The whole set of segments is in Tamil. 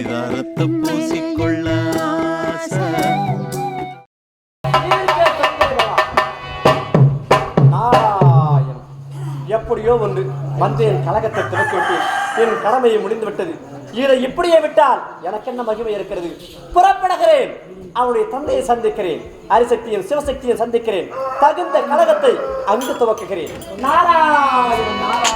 பரிதாரத்தை பூசிக்கொள்ள எப்படியோ ஒன்று வந்து என் கழகத்தை துவக்கி விட்டேன் என் கடமையை முடிந்து விட்டது இதை இப்படியே விட்டால் எனக்கு என்ன மகிமை இருக்கிறது? புறப்படுகிறேன். அவனுடைய தந்தையை சந்திக்கிறேன். அரிசக்தியும் சிவசக்தியும் சந்திக்கிறேன். தகுந்த கழகத்தை அங்கு துவக்குகிறேன். நாராயணன்.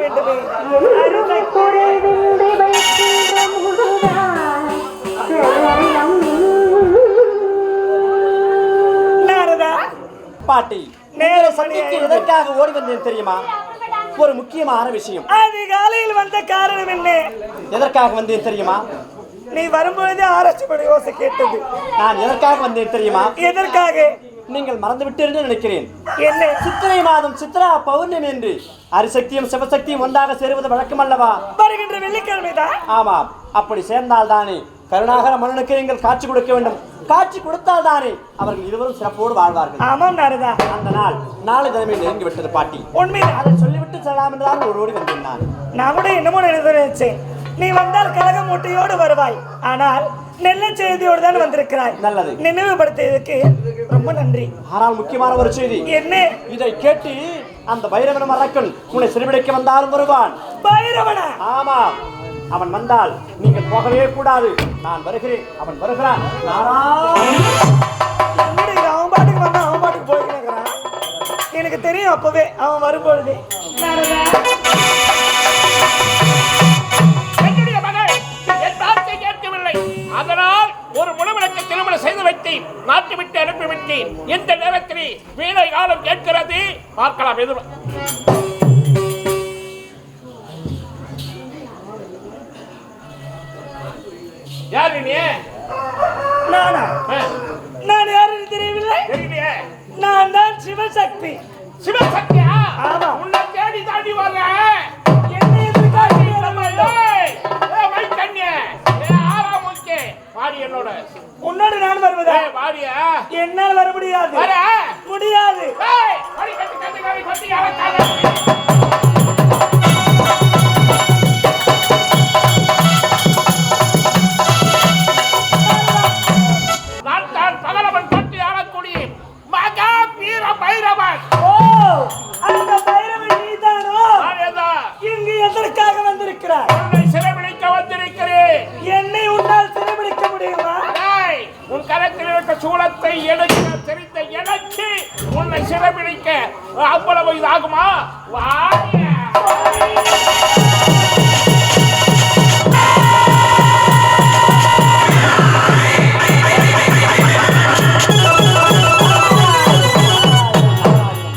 வேண்டுமே. அரிசக்தி குறைவின்றி வைக்கின்ற முருகா. சரணம் நாரதா பாட்டி நேர சந்திக்கு எதற்காக ஓடி வந்தேன் தெரியுமா? ஒரு முக்கியமான விஷயம். அதிகாலையில் வந்த காரணம் என்ன? எதற்காக வந்தேன் தெரியுமா? நீ வரும்பொழுது ஆராய்ச்சி பண்ண யோசை கேட்டது. நான் எதற்காக வந்தேன் தெரியுமா? எதற்காக? நீங்கள் மறந்து விட்டீர்கள் நினைக்கிறேன். என்ன சித்திரை மாதம் சித்ரா பௌர்ணமி என்று அரிசக்தியும் சிவசக்தியும் ஒன்றாக சேருவது வழக்கம் அல்லவா? வருகின்ற வெள்ளிக்கிழமைதான் ஆமாம். அப்படி சேர்ந்தால் தானே கருணாகர மன்னனுக்கு நீங்கள் காட்சி கொடுக்க வேண்டும். காட்சி கொடுத்தால் தானே அவர்கள் இருவரும் சிறப்போடு வாழ்வார்கள். ஆமாம் நாரதா. அந்த நாள் நாளை தினமே நெருங்கி விட்டது பாட்டி. உண்மைதான் அதை சொல்லிவிட்டு செல்லலாம் என்றால் ஒரு ஓடி வந்தேன் நான். கூட என்னமோ நினைச்சேன். நீ வந்தால் கழக மூட்டையோடு வருவாய். ஆனால் நல்ல செய்தியோடு தான் வந்திருக்கிறாய். நல்லது. நினைவுபடுத்தியதுக்கு ரொம்ப நன்றி. ஆனால் முக்கியமான ஒரு செய்தி. என்ன? இதை கேட்டு அந்த பைரவனும் அரக்கன் உன்னை சிறுபிடிக்க வந்தாலும் வருவான். பைரவனா? ஆமாம் அவன் வந்தால் நீங்கள் போகவே கூடாது. நான் வருகிறேன். அவன் வருகிறான். அவன் பாட்டுக்கு வந்தா அவன் பாட்டுக்கு போயிருக்கிறான். எனக்கு தெரியும் அப்பவே அவன் வரும்பொழுதே. அதனால் ஒரு முழுவிளக்கு திருமண செய்து வைத்தேன். நாட்டுவிட்டு அனுப்பிவிட்டேன் இந்த நேரத்தில் வீணை காலம் கேட்கிறது. பார்க்கலாம் எது யாரு நீ நானா? நான் யாருன்னு தெரியவில்லை தெரியலையே நான் தான் சிவசக்தி. சிவசக்தியா? ஆமா. உன்னை தேடி தாண்டி வாங்க என்ன எதிர்காட்டி உன்னோடு நான் வருவதா? வாடியா. என்னால் வர முடியாது. முடியாது. ஏய், இருக்க சூளத்தை எடுக்க தெரிந்த எனக்கு உன்னை சிறைபிடிக்க அவ்வளவு இது ஆகுமா வாடிய.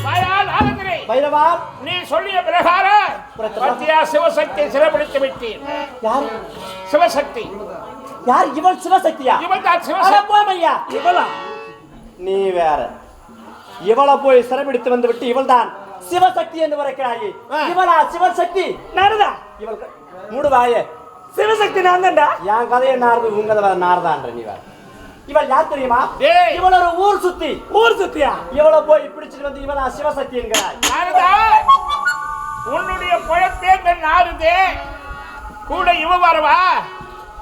வாயால் ஆளுகிறே. பைரவா. நீ சொல்லிய பிரகாரம் பத்தியா சிவசக்தி சிறைபிடித்து விட்டேன் யார்? சிவசக்தி. யார் இவள் சிவசக்தியா? இவன் தான் அட சிவசக்தி போமையா இவளா? நீ வேற. இவளை போய் சிறைபிடித்து வந்து விட்டு இவள்தான் சிவசக்தி என்று உரைக்கிறாயே. ஆ. இவளா சிவசக்தி? நாரதா இவள் மூடுவாயே சிவசக்தி நான் தான்டா என் கதையை நாரது உங்க கதை நாரதான்ற நீ வேற. இவள் யார் தெரியுமா. இவள் ஒரு ஊர் சுத்தி. ஊர் சுத்தியா? இவளை போய் பிடிச்சிட்டு வந்து இவளா சிவசக்தி என்கிறாய். நாரதா உன்னுடைய குழப்பே நாருதே கூட இவ வரவா?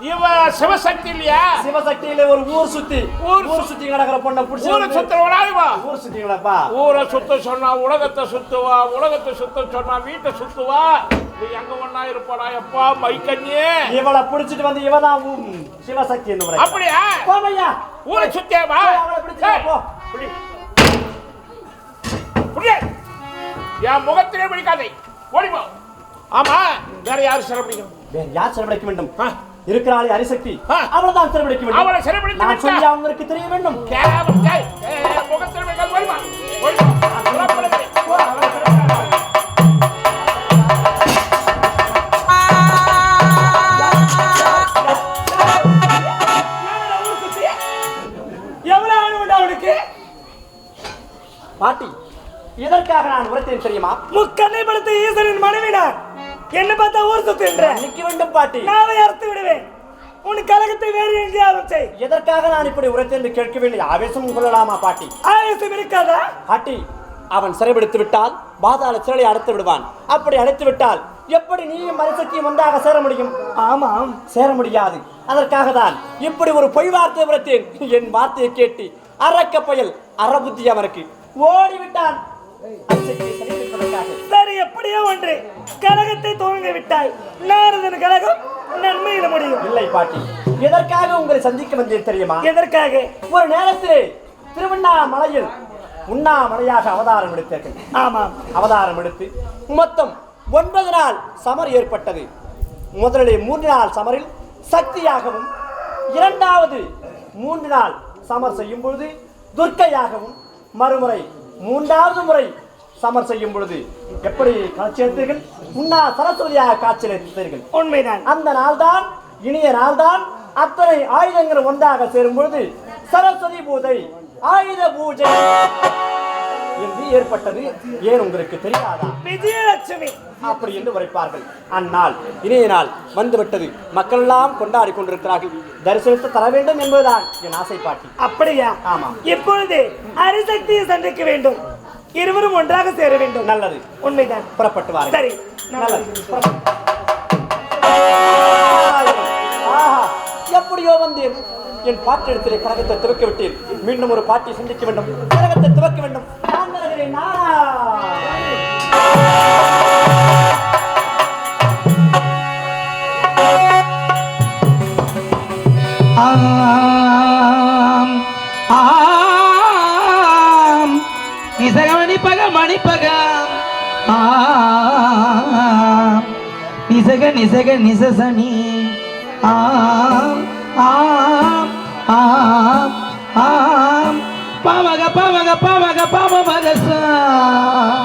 இவ சிவசக்தி இல்லையா சிவசக்தியில ஒரு ஊர் சுத்தி. ஊர் ஊர் சுத்தி கிடக்குற பொண்ணை பிடிச்சி ஊரை சுத்துறவளா இவ? ஊர் சுத்திங்களப்பா? ஊரை சுத்த சொன்னா உலகத்தை சுத்துவா உலகத்தை சுத்த சொன்னா வீட்டை சுத்துவா? நீ எங்க ஒண்ணா இருப்படா எப்பா மைக்கண்ணே? இவளை பிடிச்சிட்டு வந்து இவதான் ஊ- சிவசக்தி என்று. அப்படியா? போமையா ஊரை சுத்தியாவா போய் அவளை பிடிச்சிட்டு வா, போ. புடி. புடி. என் முகத்திலே பிடிக்காதே ஓடிப்போ. ஆமா வேற யாரு சிறப்பிடிக்கணும் வேற யார் சிறைபிடிக்க வேண்டும்? ஆ. இருக்கிறாளே அரிசக்தி. அவளை தான் சிறைபிடிக்க வேண்டும் அவளை சிறைபிடித்து நான். சொல்லி அவங்களுக்கு தெரிய வேண்டும். பாட்டி இதற்காக நான் உரைத்தேன் தெரியுமா? முக்கண்ணை படுத்த ஈஸ்வரன் மனைவினார். என்ன பார்த்தா ஊர் சுத்தி என்ற. நிக்க வேண்டும் பாட்டி. நாவை அறுத்து விடுவேன். உன் கலகத்தை வேறு எங்கேயாவது செய். எதற்காக நான் இப்படி உரைத்தேன் என்று கேட்க வேண்டிய ஆவேசம் கொள்ளலாமா பாட்டி? ஆவேசம் இருக்காதா? பாட்டி அவன் சிறைபிடித்து விட்டால் பாதாள சிறையை அடைத்து விடுவான். அப்படி அடைத்து விட்டால் எப்படி நீயும் மனசக்தியும் ஒன்றாக சேர முடியும்? ஆமாம். சேர முடியாது. அதற்காக தான் இப்படி ஒரு பொய் வார்த்தை உரைத்தேன். என் வார்த்தையை கேட்டு அரக்க பயல் அறபுத்தி அவனுக்கு ஓடிவிட்டான். சரி எப்படியோ ஒன்று. கலகத்தை துவங்க விட்டாய். நாரதன் கலகம் நன்மையிட முடியும். இல்லை பாட்டி. எதற்காக உங்களை சந்திக்க வந்தேன் தெரியுமா? எதற்காக? ஒரு நேரத்திலே திருவண்ணாமலையில் உண்ணாமலையாக அவதாரம் எடுத்தீர்கள். ஆமாம். அவதாரம் எடுத்து மொத்தம் ஒன்பது நாள் சமர் ஏற்பட்டது. முதலிலே மூன்று நாள் சமரில் சக்தியாகவும் இரண்டாவது மூன்று நாள் சமர் செய்யும் பொழுது துர்க்கையாகவும் மறுமுறை மூன்றாவது முறை சமர் செய்யும் பொழுது எப்படி காட்சி அளித்தீர்கள் முன்னா சரஸ்வதியாக காட்சி அளித்தீர்கள் உண்மைதான். அந்த நாள்தான் இனிய நாள்தான் அத்தனை ஆயுதங்கள் ஒன்றாக சேரும் பொழுது சரஸ்வதி பூஜை ஆயுத பூஜை. என்று ஏற்பட்டது. ஏன் உங்களுக்கு தெரியாதா? விஜயலட்சுமி. அப்படி என்று உரைப்பார்கள். அந்நாள் இனிய நாள் வந்துவிட்டது. மக்கள் எல்லாம் கொண்டாடி கொண்டிருக்கிறார்கள். தரிசனத்தை தர வேண்டும் என்பதுதான் என் ஆசை பாட்டி அப்படியா? ஆமாம். இப்பொழுது அரிசக்தியை சந்திக்க வேண்டும். இருவரும் ஒன்றாக சேர வேண்டும். நல்லது. உண்மைதான். புறப்பட்டு வாருங்கள். சரி. நல்லது. எப்படியோ வந்தேன். என் பாட்டிடத்திலே கழகத்தை துவக்க விட்டேன் மீண்டும் ஒரு பாட்டி சந்திக்க வேண்டும். கழகத்தை துவக்க வேண்டும். மணிப்பக மணிப்பக நிசக நிசக நிசசனி. ஆம் ஆம் ஆம் ஆம். பவக பவக பவக பவக சாம்